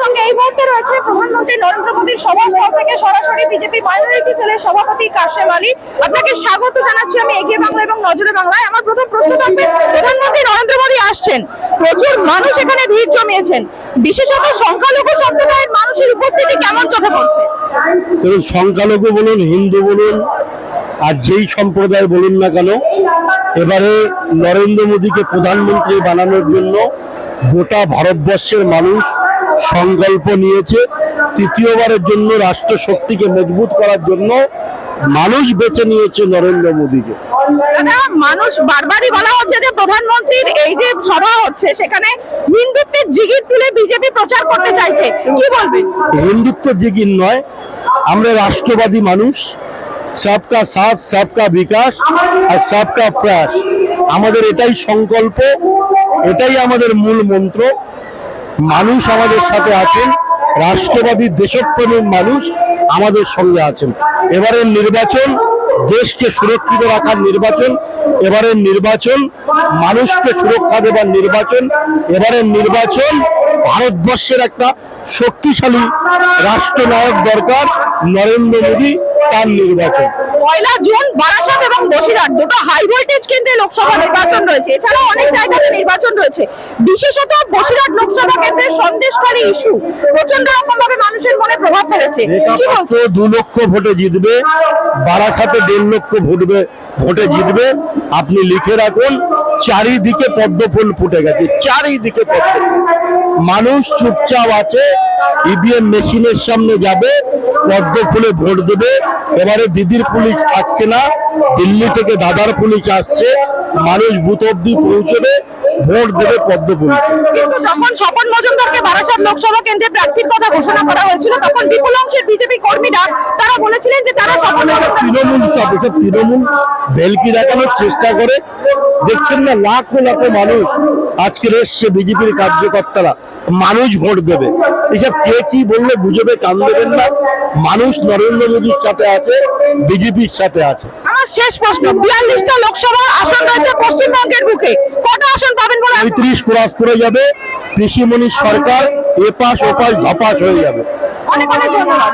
সঙ্গে এই মুহূর্তে রয়েছে প্রধানমন্ত্রী নরেন্দ্র মোদীর সভাস্থল থেকে সরাসরি বিজেপি মাইনরিটি সেলের সভাপতি কাশেম আলী। আপনাকে স্বাগত জানাচ্ছি আমি এগিয়ে বাংলা এবং নজরে বাংলায়। আমার প্রথম প্রশ্ন থাকবে, প্রধানমন্ত্রী নরেন্দ্র মোদী আসছেন। প্রচুর মানুষ এখানে ভিড় জমিয়েছেন। বিশেষত সংখ্যালঘু সম্প্রদায়ের মানুষের উপস্থিতি কেমন চোখে পড়ছে? দেখুন, সংখ্যালঘু বলুন, হিন্দু বলুন, আর যেই সম্প্রদায় বলুন না কেন, এবারে নরেন্দ্র মোদীকে প্রধানমন্ত্রী বানানোর জন্য গোটা ভারতবর্ষের মানুষ সংকল্প নিয়েছে। তৃতীয়বারের জন্য রাষ্ট্র শক্তিকে মজবুত করার জন্য মানুষ বেছে নিয়েছে নরেন্দ্র মোদীকে। মানুষ বারবারই বলা হচ্ছে যে প্রধানমন্ত্রীর এই যে সভা হচ্ছে সেখানে হিন্দুত্বের জিগির তুলে বিজেপি প্রচার করতে চাইছে। কি বলবেন? হিন্দুত্ব দিগির নয় আমরা রাষ্ট্রবাদী মানুষ। সবকা সাথ সবকা বিকাশ আর সবকা প্রয়াস। আমাদের এটাই সংকল্প এটাই আমাদের মূল মন্ত্র। মানুষ আমাদের সাথে আছেন, রাষ্ট্রবাদী দেশপ্রেমিক মানুষ আমাদের সঙ্গে আছেন। এবারের নির্বাচন, দেশকে সুরক্ষিত রাখার নির্বাচন, এবারের নির্বাচন, মানুষকে সুরক্ষা দেবার নির্বাচন, এবারের নির্বাচন ভারতবর্ষের একটা শক্তিশালী রাষ্ট্রনায়ক দরকার, নরেন্দ্র মোদী তার নির্বাচন। পয়লা জুন বারাসাত এবং বসিরহাট দুটো হাই ভোল্টেজ কেন্দ্রে লোকসভা নির্বাচন রয়েছে। এছাড়াও অনেক জায়গাতে নির্বাচন রয়েছে। বিশেষত বসিরহাট লোকসভা কেন্দ্রের সন্দেশকারী ইস্যু প্রচণ্ড রকম ভাবে মানুষের মনে প্রভাব ফেলেছে। দু লক্ষ ভোটে জিতবে বারাখাতে দেড় লক্ষ ভোটবে ভোটে জিতবে। আপনি লিখে রাখুন চারিদিকে পদ্মফুল ফুটে গেছে চারিদিকে পদ্মফুল। মানুষ চুপচাপ আছে ইভিএম মেশিনের সামনে যাবে পদ্মফুলে ভোট দেবে। এবারে দিদির পুলিশ থাকছে না। দিল্লি থেকে দাদার পুলিশ আসছে। মানুষ বুথ অব্দি পৌঁছবে। ভোট দেবে পদ্মফুলে কিন্তু যখন স্বপন মজুমদারকে বারাসাত লোকসভা কেন্দ্রে প্রার্থীর কথা ঘোষণা করা হয়েছিল তখন বিপুল অংশের বিজেপি কর্মীরা তারা বলেছিলেন যে তারা স্বপন তৃণমূল সব এসব তৃণমূল। ভেলকি দেখানোর চেষ্টা করে। দেখছেন না লাখো লাখো মানুষ আজকের এসছে বিজেপির কার্যকর্তারা। মানুষ ভোট দেবে। এসব কে কি বললে বুঝবে কান দেবেন না। মানুষ নরেন্দ্র মোদীর সাথে আছে বিজেপির সাথে আছে। আমার শেষ প্রশ্ন বিয়াল্লিশটা লোকসভা আসন রয়েছে পশ্চিমবঙ্গের বুকে। কটা আসন পাবেন বলে পঁয়ত্রিশ ক্রস করে যাবে কৃষিমণি সরকার এপাশ ওপাশ ধপাস হয়ে যাবে। অনেক অনেক ধন্যবাদ।